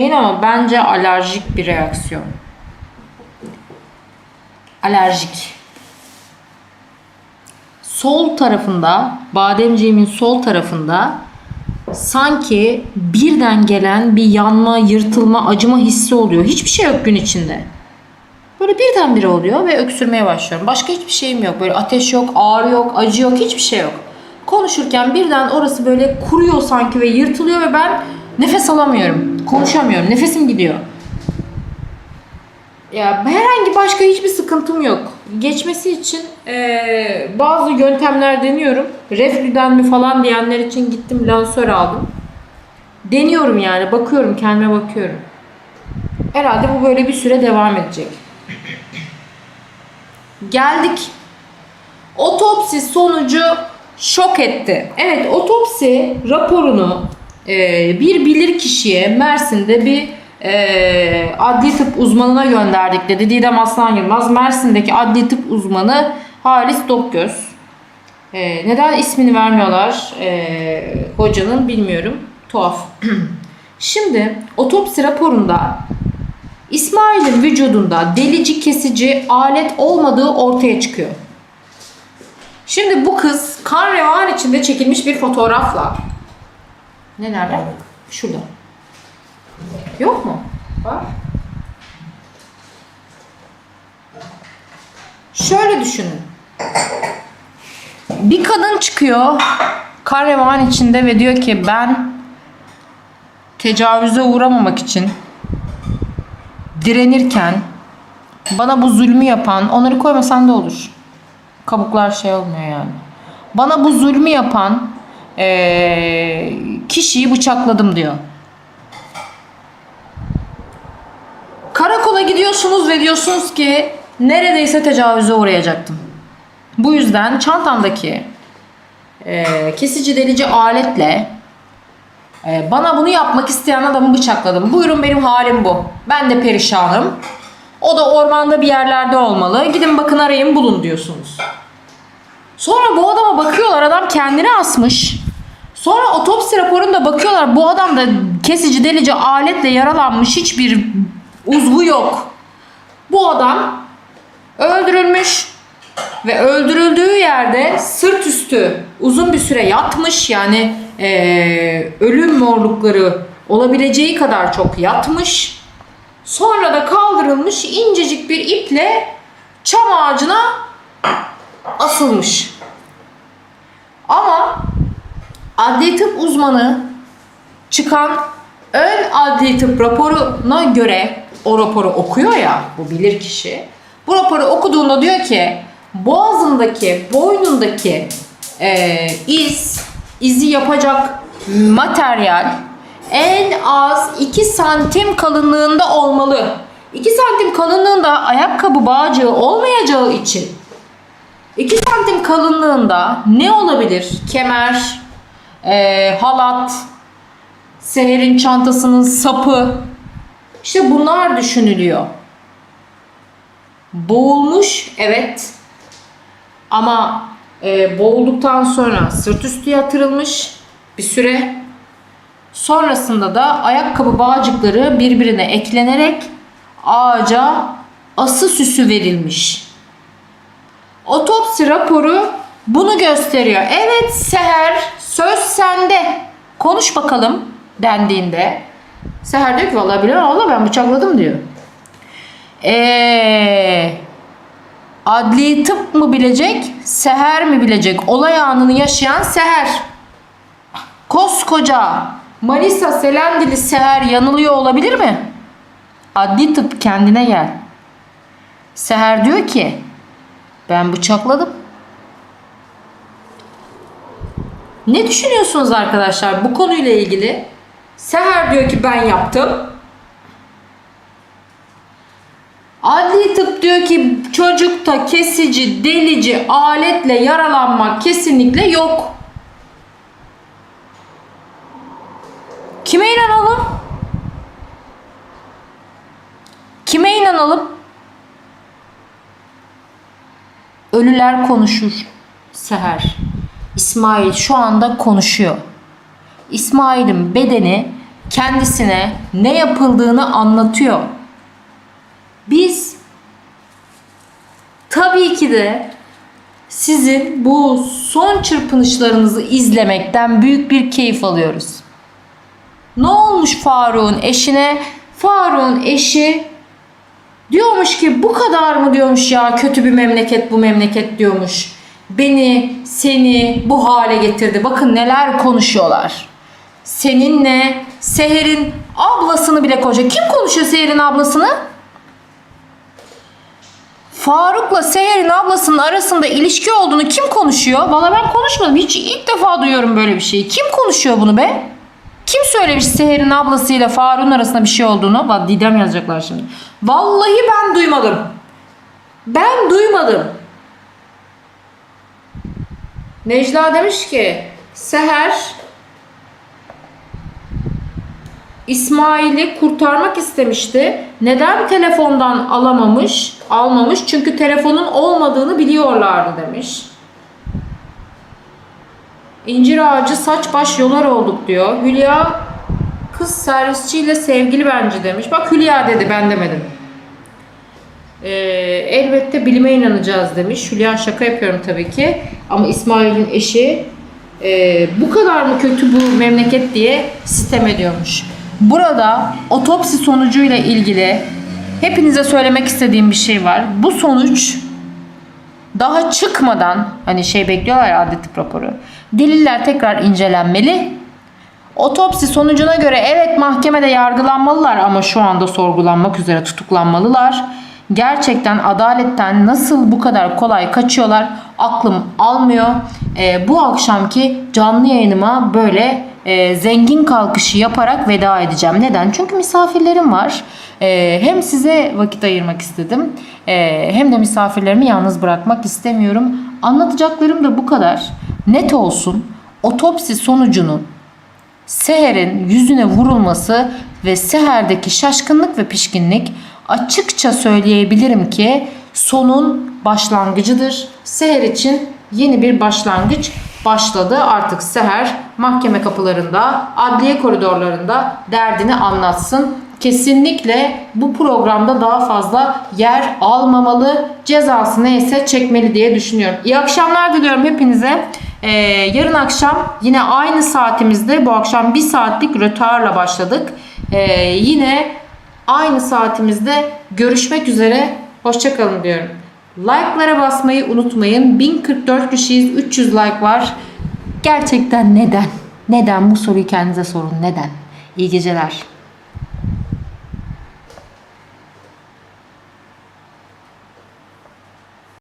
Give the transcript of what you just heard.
Değil ama bence alerjik bir reaksiyon. Alerjik. Sol tarafında, bademciğimin sol tarafında sanki birden gelen bir yanma, yırtılma, acıma hissi oluyor. Hiçbir şey yok gün içinde. Böyle birdenbire oluyor ve öksürmeye başlıyorum. Başka hiçbir şeyim yok. Böyle ateş yok, ağrı yok, acı yok, hiçbir şey yok. Konuşurken birden orası böyle kuruyor sanki ve yırtılıyor ve ben nefes alamıyorum. Konuşamıyorum. Nefesim gidiyor. Ya herhangi başka hiçbir sıkıntım yok. Geçmesi için eee, bazı yöntemler deniyorum. Reflüden mi falan diyenler için gittim lansör aldım. Deniyorum yani bakıyorum kendime bakıyorum. Herhalde bu böyle bir süre devam edecek. Geldik. Otopsi sonucu şok etti. Evet otopsi raporunu e, bir bilir kişiye Mersin'de bir e, adli tıp uzmanına gönderdik dedi Didem Aslan Yılmaz. Mersin'deki adli tıp uzmanı Halis Dokgöz. E, neden ismini vermiyorlar e, hocanın bilmiyorum. Tuhaf. Şimdi otopsi raporunda İsmail'in vücudunda delici kesici alet olmadığı ortaya çıkıyor. Şimdi bu kız kan revan içinde çekilmiş bir fotoğrafla ne nerede? Şurada. Yok mu? Var. Şöyle düşünün. Bir kadın çıkıyor kan revan içinde ve diyor ki ben tecavüze uğramamak için direnirken bana bu zulmü yapan onları koymasan da olur. Kabuklar şey olmuyor yani. Bana bu zulmü yapan eee, kişiyi bıçakladım diyor. Karakola gidiyorsunuz ve diyorsunuz ki neredeyse tecavüze uğrayacaktım. Bu yüzden çantamdaki eee, kesici delici aletle ee, bana bunu yapmak isteyen adamı bıçakladım. Buyurun benim halim bu. Ben de perişanım. O da ormanda bir yerlerde olmalı. Gidin bakın arayın bulun diyorsunuz. Sonra bu adama bakıyorlar adam kendini asmış. Sonra otopsi raporunda bakıyorlar bu adam da kesici delici aletle yaralanmış hiçbir uzvu yok. Bu adam öldürülmüş ve öldürüldüğü yerde sırt üstü uzun bir süre yatmış yani eee, ölüm morlukları olabileceği kadar çok yatmış. Sonra da kaldırılmış incecik bir iple çam ağacına asılmış. Ama adli tıp uzmanı çıkan ön adli tıp raporuna göre o raporu okuyor ya bu bilir kişi. Bu raporu okuduğunda diyor ki boğazındaki, boynundaki e, iz, izi yapacak materyal en az 2 santim kalınlığında olmalı. 2 santim kalınlığında ayakkabı bağcığı olmayacağı için 2 santim kalınlığında ne olabilir? Kemer, e, halat, Seher'in çantasının sapı. İşte bunlar düşünülüyor. Boğulmuş evet. Ama e, boğulduktan sonra sırt üstü yatırılmış bir süre. Sonrasında da ayakkabı bağcıkları birbirine eklenerek ağaca ası süsü verilmiş. Otopsi raporu bunu gösteriyor. Evet Seher söz sende. Konuş bakalım dendiğinde. Seher diyor ki vallahi bilemem valla ben bıçakladım diyor. Eee adli tıp mı bilecek, Seher mi bilecek? Olay anını yaşayan Seher. Koskoca Manisa Selendili Seher yanılıyor olabilir mi? Adli tıp kendine gel. Seher diyor ki ben bıçakladım. Ne düşünüyorsunuz arkadaşlar bu konuyla ilgili? Seher diyor ki ben yaptım. Adli tıp diyor ki çocukta kesici, delici aletle yaralanmak kesinlikle yok. Kime inanalım? Kime inanalım? Ölüler konuşur. Seher. İsmail şu anda konuşuyor. İsmail'in bedeni kendisine ne yapıldığını anlatıyor. Biz tabii ki de sizin bu son çırpınışlarınızı izlemekten büyük bir keyif alıyoruz. Ne olmuş Faruk'un eşine? Faruk'un eşi diyormuş ki bu kadar mı diyormuş ya kötü bir memleket bu memleket diyormuş. Beni, seni bu hale getirdi. Bakın neler konuşuyorlar. Seninle Seher'in ablasını bile koca. Kim konuşuyor Seher'in ablasını? Faruk'la Seher'in ablasının arasında ilişki olduğunu kim konuşuyor? Valla ben konuşmadım. Hiç ilk defa duyuyorum böyle bir şeyi. Kim konuşuyor bunu be? Kim söylemiş Seher'in ablasıyla Faruk'un arasında bir şey olduğunu? Didem yazacaklar şimdi. Vallahi ben duymadım. Ben duymadım. Necla demiş ki Seher İsmail'i kurtarmak istemişti. Neden telefondan alamamış, almamış? Çünkü telefonun olmadığını biliyorlardı demiş. İncir ağacı saç baş yolar olduk diyor. Hülya kız servisçiyle sevgili bence demiş. Bak Hülya dedi ben demedim. Ee, elbette bilime inanacağız demiş. Hülya şaka yapıyorum tabii ki. Ama İsmail'in eşi e, bu kadar mı kötü bu memleket diye sitem ediyormuş. Burada otopsi sonucuyla ilgili hepinize söylemek istediğim bir şey var. Bu sonuç daha çıkmadan hani şey bekliyorlar ya adli raporu. Deliller tekrar incelenmeli. Otopsi sonucuna göre evet mahkemede yargılanmalılar ama şu anda sorgulanmak üzere tutuklanmalılar. Gerçekten adaletten nasıl bu kadar kolay kaçıyorlar aklım almıyor. Ee, bu akşamki canlı yayınıma böyle e, zengin kalkışı yaparak veda edeceğim. Neden? Çünkü misafirlerim var. Ee, hem size vakit ayırmak istedim ee, hem de misafirlerimi yalnız bırakmak istemiyorum. Anlatacaklarım da bu kadar. Net olsun. Otopsi sonucunun Seher'in yüzüne vurulması ve Seher'deki şaşkınlık ve pişkinlik açıkça söyleyebilirim ki sonun başlangıcıdır. Seher için yeni bir başlangıç başladı. Artık Seher mahkeme kapılarında, adliye koridorlarında derdini anlatsın. Kesinlikle bu programda daha fazla yer almamalı. Cezası neyse çekmeli diye düşünüyorum. İyi akşamlar diliyorum hepinize. Ee, yarın akşam yine aynı saatimizde bu akşam bir saatlik rötarla başladık. Ee, yine aynı saatimizde görüşmek üzere. Hoşçakalın diyorum. Like'lara basmayı unutmayın. 1044 kişiyiz. 300 like var. Gerçekten neden? Neden? Bu soruyu kendinize sorun. Neden? İyi geceler.